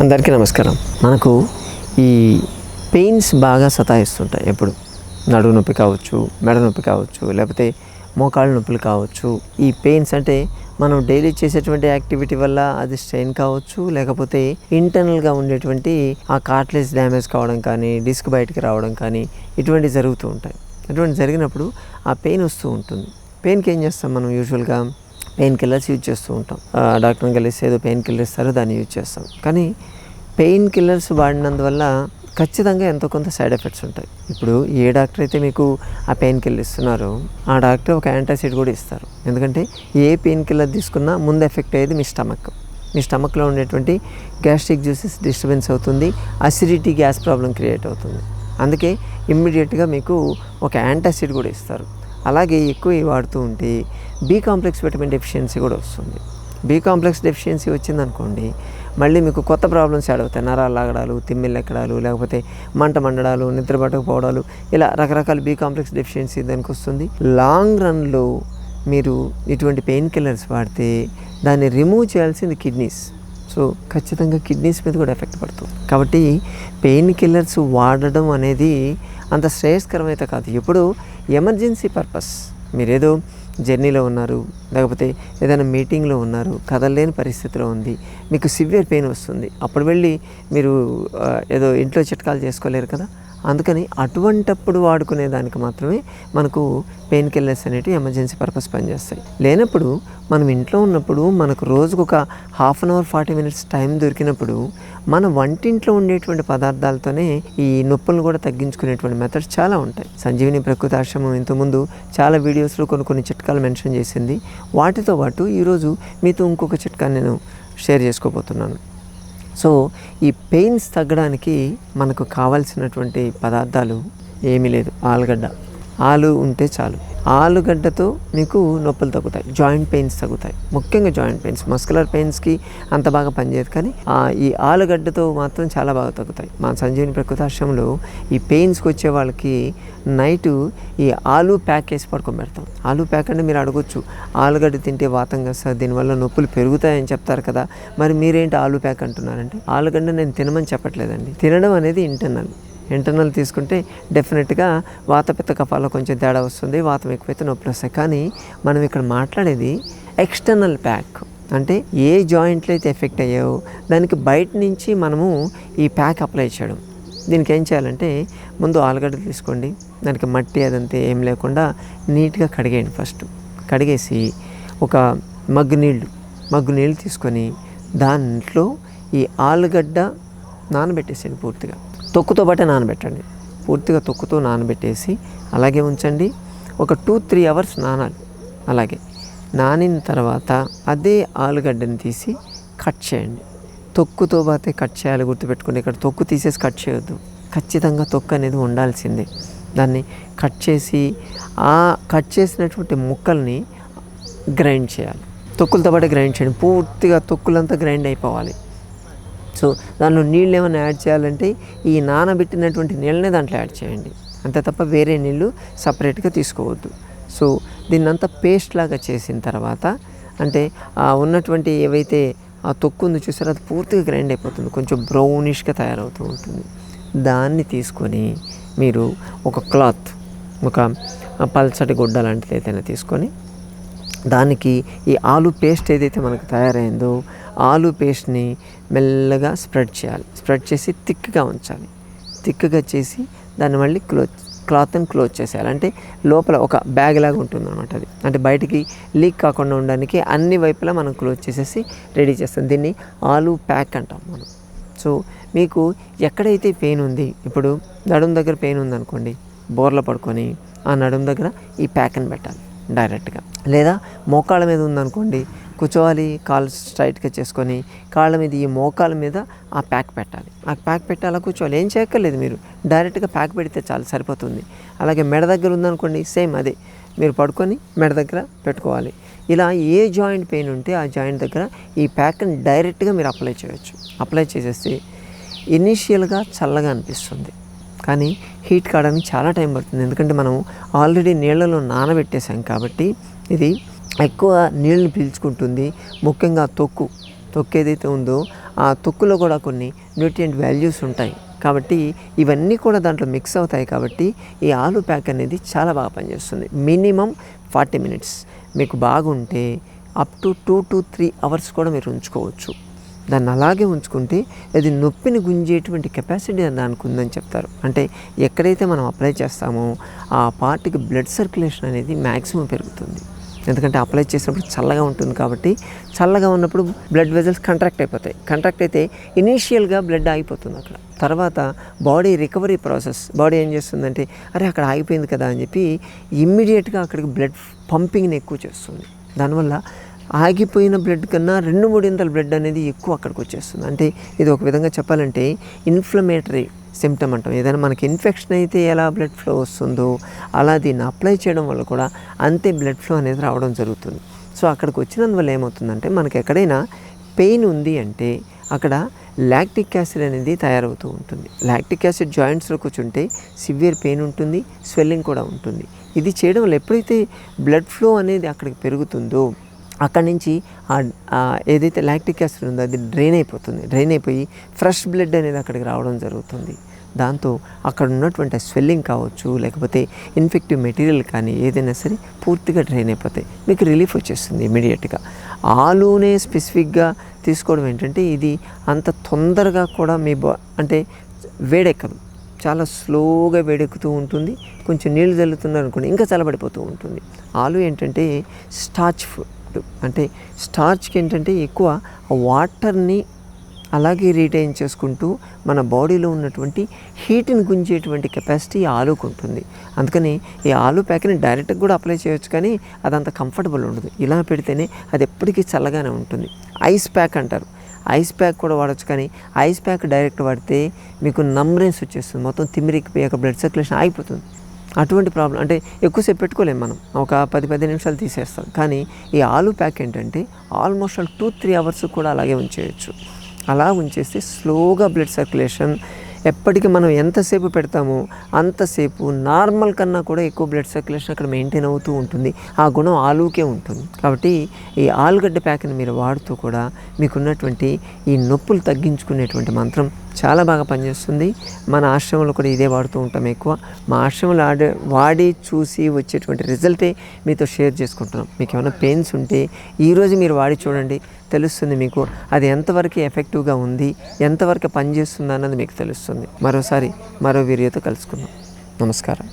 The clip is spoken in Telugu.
అందరికీ నమస్కారం. మనకు ఈ పెయిన్స్ బాగా సతాయిస్తుంటాయి. ఎప్పుడు నడువు నొప్పి కావచ్చు మెడ నొప్పి కావచ్చు లేకపోతే మోకాళ్ళ నొప్పులు కావచ్చు. ఈ పెయిన్స్ అంటే మనం డైలీ చేసేటువంటి యాక్టివిటీ వల్ల అది స్ట్రెయిన్ కావచ్చు లేకపోతే ఇంటర్నల్గా ఉండేటువంటి ఆ కార్ట్లేజ్ డ్యామేజ్ కావడం కానీ డిస్క్ బయటకు రావడం కానీ ఇటువంటి జరుగుతూ ఉంటాయి. అటువంటి జరిగినప్పుడు ఆ పెయిన్ వస్తూ ఉంటుంది. పెయిన్కి ఏం చేస్తాం మనం యూజువల్గా? పెయిన్ కిల్లర్స్ యూజ్ చేస్తూ ఉంటాం. ఆ, డాక్టర్ని కలిసి ఏదో పెయిన్ కిల్లర్ ఇస్తారో దాన్ని యూజ్ చేస్తాం. కానీ పెయిన్ కిల్లర్స్ వాడినందువల్ల ఖచ్చితంగా ఎంతో కొంత సైడ్ ఎఫెక్ట్స్ ఉంటాయి. ఇప్పుడు ఏ డాక్టర్ అయితే మీకు ఆ పెయిన్ కిల్లర్ ఇస్తున్నారో ఆ డాక్టర్ ఒక యాంటాసిడ్ కూడా ఇస్తారు. ఎందుకంటే ఏ పెయిన్ కిల్లర్ తీసుకున్నా ముందు ఎఫెక్ట్ అయ్యేది మీ స్టమక్. మీ స్టమక్లో ఉండేటువంటి గ్యాస్ట్రిక్ జ్యూసెస్ డిస్టర్బెన్స్ అవుతుంది అసిడిటీ గ్యాస్ ప్రాబ్లం క్రియేట్ అవుతుంది. అందుకే ఇమ్మీడియట్గా మీకు ఒక యాంటాసిడ్ కూడా ఇస్తారు. అలాగే ఎక్కువ వాడుతూ ఉంటే బి కాంప్లెక్స్ విటమిన్ డెఫిషియన్సీ కూడా వస్తుంది. బి కాంప్లెక్స్ డెఫిషియన్సీ వచ్చిందనుకోండి మళ్ళీ మీకు కొత్త ప్రాబ్లమ్స్ యాడ్ అవుతాయి. నరాలు లాగడాలు తిమ్మిళ్ళు ఎక్కడాలు లేకపోతే మంట మండడాలు నిద్ర పట్టకపోవడాలు ఇలా రకరకాల బి కాంప్లెక్స్ డెఫిషియన్సీ దానికి వస్తుంది. లాంగ్ రన్లో మీరు ఇటువంటి పెయిన్ కిల్లర్స్ వాడితే దాన్ని రిమూవ్ చేయాల్సింది కిడ్నీస్. సో ఖచ్చితంగా కిడ్నీస్ మీద కూడా ఎఫెక్ట్ పడుతుంది. కాబట్టి పెయిన్ కిల్లర్స్ వాడడం అనేది అంత శ్రేయస్కరమైతే కాదు. ఎప్పుడు ఎమర్జెన్సీ పర్పస్. మీరేదో జర్నీలో ఉన్నారు లేకపోతే ఏదైనా మీటింగ్లో ఉన్నారు కదలలేని పరిస్థితిలో ఉంది మీకు సివియర్ పెయిన్ వస్తుంది. అప్పుడు వెళ్ళి మీరు ఏదో ఇంట్లో చిట్కాలు చేసుకోలేరు కదా? అందుకని అటువంటప్పుడు వాడుకునే దానికి మాత్రమే మనకు పెయిన్ కిల్లర్స్ అనేవి ఎమర్జెన్సీ పర్పస్ పనిచేస్తాయి. లేనప్పుడు మనం ఇంట్లో ఉన్నప్పుడు మనకు రోజుకు ఒక half an hour forty minutes time దొరికినప్పుడు మన వంటింట్లో ఉండేటువంటి పదార్థాలతోనే ఈ నొప్పులను కూడా తగ్గించుకునేటువంటి మెథడ్స్ చాలా ఉంటాయి. సంజీవిని ప్రకృతి ఆశ్రమం ఇంతకుముందు చాలా వీడియోస్లో కొన్ని కొన్ని చిట్కాలు మెన్షన్ చేసింది. వాటితో పాటు ఈరోజు మీతో ఇంకొక చిట్కా నేను షేర్ చేసుకోబోతున్నాను. సో ఈ పెయిన్స్ తగ్గడానికి మనకు కావాల్సినటువంటి పదార్థాలు ఏమీ లేదు. ఆలుగడ్డ. ఆలు ఉంటే చాలు. ఆలుగడ్డతో మీకు నొప్పులు తగ్గుతాయి జాయింట్ పెయిన్స్ తగ్గుతాయి. ముఖ్యంగా జాయింట్ పెయిన్స్ మస్కులర్ పెయిన్స్కి అంత బాగా పనిచేయదు కానీ ఈ ఆలుగడ్డతో మాత్రం చాలా బాగా తగ్గుతాయి. మా సంజీవిని ప్రకృతాశ్రమంలో ఈ పెయిన్స్కి వచ్చే వాళ్ళకి నైటు ఈ ఆలు ప్యాక్ వేసి పడుకోబెడతాం ఆలు ప్యాక్ అంటే మీరు అడగొచ్చు ఆలుగడ్డ తింటే వాతం కదా సార్ దీనివల్ల నొప్పులు పెరుగుతాయని చెప్తారు కదా. మరి మీరేంటి ఆలు ప్యాక్ అంటున్నారంటే ఆలుగడ్డ నేను తినమని చెప్పట్లేదండి. తినడం అనేది ఇంటర్నల్. ఇంటర్నల్ తీసుకుంటే డెఫినెట్గా వాత పిత్త కఫాలో కొంచెం తేడా వస్తుంది వాతం ఎక్కువైతే నొప్పులు వస్తాయి. కానీ మనం ఇక్కడ మాట్లాడేది ఎక్స్టర్నల్ ప్యాక్ అంటే ఏ జాయింట్లు అయితే ఎఫెక్ట్ అయ్యాయో దానికి బయట నుంచి మనము ఈ ప్యాక్ అప్లై చేయడం. దీనికి ఏం చేయాలంటే ముందు ఆలుగడ్డ తీసుకోండి. దానికి మట్టి అదంతా ఏం లేకుండా నీట్గా కడిగేయండి ఫస్ట్ కడిగేసి ఒక మగ్గు నీళ్ళు మగ్గు నీళ్ళు తీసుకొని దాంట్లో ఈ ఆలుగడ్డ నానబెట్టేసేయండి పూర్తిగా. తొక్కుతో పాటే నానబెట్టండి. పూర్తిగా తొక్కుతో నానబెట్టేసి అలాగే ఉంచండి. ఒక టూ త్రీ అవర్స్ నానాలి. అలాగే నానిన తర్వాత అదే ఆలుగడ్డని తీసి కట్ చేయండి. తొక్కుతో పాతే కట్ చేయాలి గుర్తుపెట్టుకోండి. ఇక్కడ తొక్కు తీసేసి కట్ చేయొద్దు. ఖచ్చితంగా తొక్కు అనేది ఉండాల్సిందే. దాన్ని కట్ చేసి ఆ కట్ చేసినటువంటి ముక్కల్ని గ్రైండ్ చేయాలి. తొక్కులతో పాటు గ్రైండ్ చేయండి. పూర్తిగా తొక్కులంతా గ్రైండ్ అయిపోవాలి. సో దానిలో నీళ్ళు ఏమైనా యాడ్ చేయాలంటే ఈ నానబెట్టినటువంటి నీళ్ళనే దాంట్లో యాడ్ చేయండి. అంతే తప్ప వేరే నీళ్ళు సపరేట్గా తీసుకోవద్దు. సో దీన్నంతా పేస్ట్ లాగా చేసిన తర్వాత అంటే ఆ ఉన్నటువంటి ఏవైతే ఆ తొక్కు ఉందో చూసారో అది పూర్తిగా గ్రైండ్ అయిపోతుంది. కొంచెం బ్రౌనిష్గా తయారవుతూ ఉంటుంది. దాన్ని తీసుకొని మీరు ఒక క్లాత్ ఒక పల్చటి గుడ్డ లాంటిది ఏదైనా తీసుకొని దానికి ఈ ఆలు పేస్ట్ ఏదైతే మనకు తయారైందో ఆలు పేస్ట్ని మెల్లగా స్ప్రెడ్ చేయాలి. స్ప్రెడ్ చేసి థిక్గా ఉంచాలి. థిక్గా చేసి దాన్ని మళ్ళీ క్లోజ్ క్లాత్ని క్లోజ్ చేసేయాలి. అంటే లోపల ఒక బ్యాగ్ లాగా ఉంటుంది అనమాట అది. అంటే బయటికి లీక్ కాకుండా ఉండడానికి అన్ని వైపులా మనం క్లోజ్ చేసేసి రెడీ చేస్తాం. దీన్ని ఆలు ప్యాక్ అంటాం మనం. సో మీకు ఎక్కడైతే పెయిన్ ఉంది ఇప్పుడు నడుము దగ్గర పెయిన్ ఉందనుకోండి బోర్ల పడుకొని ఆ నడుము దగ్గర ఈ ప్యాక్ని పెట్టాలి డైరెక్ట్గా. లేదా మోకాళ్ళ మీద ఉందనుకోండి కూర్చోవాలి కాళ్ళు స్ట్రైట్గా చేసుకొని కాళ్ళ మీద ఈ మోకాళ్ళ మీద ఆ ప్యాక్ పెట్టాలి. ఆ ప్యాక్ పెట్టి అలా కూర్చోవాలి. ఏం చేయక్కర్లేదు మీరు. డైరెక్ట్గా ప్యాక్ పెడితే చాలు సరిపోతుంది. అలాగే మెడ దగ్గర ఉందనుకోండి సేమ్ అదే. మీరు పడుకొని మెడ దగ్గర పెట్టుకోవాలి. ఇలా ఏ జాయింట్ పెయిన్ ఉంటే ఆ జాయింట్ దగ్గర ఈ ప్యాక్ని డైరెక్ట్గా మీరు అప్లై చేయవచ్చు అప్లై చేసేస్తే ఇనీషియల్గా చల్లగా అనిపిస్తుంది. కానీ హీట్ కావడానికి చాలా టైం పడుతుంది. ఎందుకంటే మనం ఆల్రెడీ నీళ్ళలో నానబెట్టేసాం కాబట్టి ఇది ఎక్కువ నీళ్ళని పీల్చుకుంటుంది. ముఖ్యంగా తొక్కు. తొక్కు ఏదైతే ఉందో ఆ తొక్కులో కూడా కొన్ని న్యూట్రియంట్ వాల్యూస్ ఉంటాయి. కాబట్టి ఇవన్నీ కూడా దాంట్లో మిక్స్ అవుతాయి కాబట్టి ఈ ఆలు ప్యాక్ అనేది చాలా బాగా పనిచేస్తుంది. మినిమం ఫార్టీ మినిట్స్ మీకు బాగుంటే up to two to three hours కూడా మీరు ఉంచుకోవచ్చు. దాన్ని అలాగే ఉంచుకుంటే అది నొప్పిని గుంజేటువంటి కెపాసిటీ దానికి ఉందని చెప్తారు. అంటే ఎక్కడైతే మనం అప్లై చేస్తామో ఆ పార్ట్కి బ్లడ్ సర్క్యులేషన్ అనేది మ్యాక్సిమం పెరుగుతుంది. ఎందుకంటే అప్లై చేసినప్పుడు చల్లగా ఉంటుంది కాబట్టి చల్లగా ఉన్నప్పుడు బ్లడ్ వెజల్స్ కంట్రాక్ట్ అయిపోతాయి. కంట్రాక్ట్ అయితే ఇనీషియల్గా బ్లడ్ ఆగిపోతుంది అక్కడ. తర్వాత బాడీ రికవరీ ప్రాసెస్ బాడీ ఏం చేస్తుందంటే అరే అక్కడ ఆగిపోయింది కదా అని చెప్పి ఇమ్మీడియట్గా అక్కడికి బ్లడ్ పంపింగ్ని ఎక్కువ చేస్తుంది. దానివల్ల ఆగిపోయిన బ్లడ్ కన్నా రెండు మూడింతల బ్లడ్ అనేది ఎక్కువ అక్కడికి వచ్చేస్తుంది. అంటే ఇది ఒక విధంగా చెప్పాలంటే ఇన్ఫ్లమేటరీ సిమ్టమ్ అంటాం. ఏదైనా మనకి ఇన్ఫెక్షన్ అయితే ఎలా బ్లడ్ ఫ్లో వస్తుందో అలా దీన్ని అప్లై చేయడం వల్ల కూడా అంతే బ్లడ్ ఫ్లో అనేది రావడం జరుగుతుంది. సో అక్కడికి వచ్చినందువల్ల ఏమవుతుందంటే మనకి ఎక్కడైనా పెయిన్ ఉంది అంటే అక్కడ లాక్టిక్ యాసిడ్ అనేది తయారవుతూ ఉంటుంది. లాక్టిక్ యాసిడ్ జాయింట్స్లో కూర్చుంటే సివియర్ పెయిన్ ఉంటుంది స్వెల్లింగ్ కూడా ఉంటుంది. ఇది చేయడం వల్ల ఎప్పుడైతే బ్లడ్ ఫ్లో అనేది అక్కడికి పెరుగుతుందో అక్కడి నుంచి ఏదైతే లాక్టిక్ యాసిడ్ ఉందో అది డ్రైన్ అయిపోతుంది. డ్రైన్ అయిపోయి ఫ్రెష్ బ్లడ్ అనేది అక్కడికి రావడం జరుగుతుంది. దాంతో అక్కడ ఉన్నటువంటి స్వెల్లింగ్ కావచ్చు లేకపోతే ఇన్ఫెక్టివ్ మెటీరియల్ కానీ ఏదైనా సరే పూర్తిగా డ్రైన్ అయిపోతాయి. మీకు రిలీఫ్ వచ్చేస్తుంది ఇమీడియట్గా ఆలూనే స్పెసిఫిక్గా తీసుకోవడం ఏంటంటే ఇది అంత తొందరగా కూడా మీ బా అంటే వేడెక్కదు. చాలా స్లోగా వేడెక్కుతూ ఉంటుంది. కొంచెం నీళ్ళు చల్లుతున్నారు అనుకోండి ఇంకా చల్లబడిపోతూ ఉంటుంది. ఆలు ఏంటంటే స్టార్చ్ ఫుడ్ అంటే స్టార్చ్కి ఏంటంటే ఎక్కువ వాటర్ని అలాగే రీటైన్ చేసుకుంటూ మన బాడీలో ఉన్నటువంటి హీట్ని గుంజేటువంటి కెపాసిటీ ఈ ఆలుకు ఉంటుంది. అందుకని ఈ ఆలు ప్యాక్ని డైరెక్ట్గా కూడా అప్లై చేయొచ్చు కానీ అదంత కంఫర్టబుల్ ఉండదు. ఇలా పెడితేనే అది ఎప్పటికీ చల్లగానే ఉంటుంది. ఐస్ ప్యాక్ అంటారు. ఐస్ ప్యాక్ కూడా వాడచ్చు కానీ ఐస్ ప్యాక్ డైరెక్ట్ వాడితే మీకు నమ్రెన్స్ వచ్చేస్తుంది. మొత్తం తిమ్మిరికి అక్కడ బ్లడ్ సర్క్యులేషన్ ఆగిపోతుంది. అటువంటి ప్రాబ్లం అంటే ఎక్కువసేపు పెట్టుకోలేము మనం. ఒక పది పది నిమిషాలు తీసేస్తాం. కానీ ఈ ఆలు ప్యాక్ ఏంటంటే almost all two three hours కూడా అలాగే ఉంచేయచ్చు. అలా ఉంచేస్తే స్లోగా బ్లడ్ సర్క్యులేషన్ ఎప్పటికీ మనం ఎంతసేపు పెడతామో అంతసేపు నార్మల్ కన్నా కూడా ఎక్కువ బ్లడ్ సర్క్యులేషన్ అక్కడ మెయింటైన్ అవుతూ ఉంటుంది. ఆ గుణం ఆలుకే ఉంటుంది. కాబట్టి ఈ ఆలుగడ్డ ప్యాక్ని మీరు వాడుతూ కూడా మీకున్నటువంటి ఈ నొప్పులు తగ్గించుకునేటువంటి మంత్రం చాలా బాగా పనిచేస్తుంది. మన ఆశ్రమంలో కూడా ఇదే వాడుతూ ఉంటాం ఎక్కువ. మా ఆశ్రమంలో ఆడే వాడి చూసి వచ్చేటువంటి రిజల్టే మీతో షేర్ చేసుకుంటున్నాం. మీకు ఏమైనా పెయిన్స్ ఉంటే ఈరోజు మీరు వాడి చూడండి తెలుస్తుంది మీకు అది ఎంతవరకు ఎఫెక్టివ్గా ఉంది ఎంతవరకు పనిచేస్తుంది అన్నది మీకు తెలుస్తుంది. మరోసారి మరో వీడియోతో కలుసుకుందాం. నమస్కారం.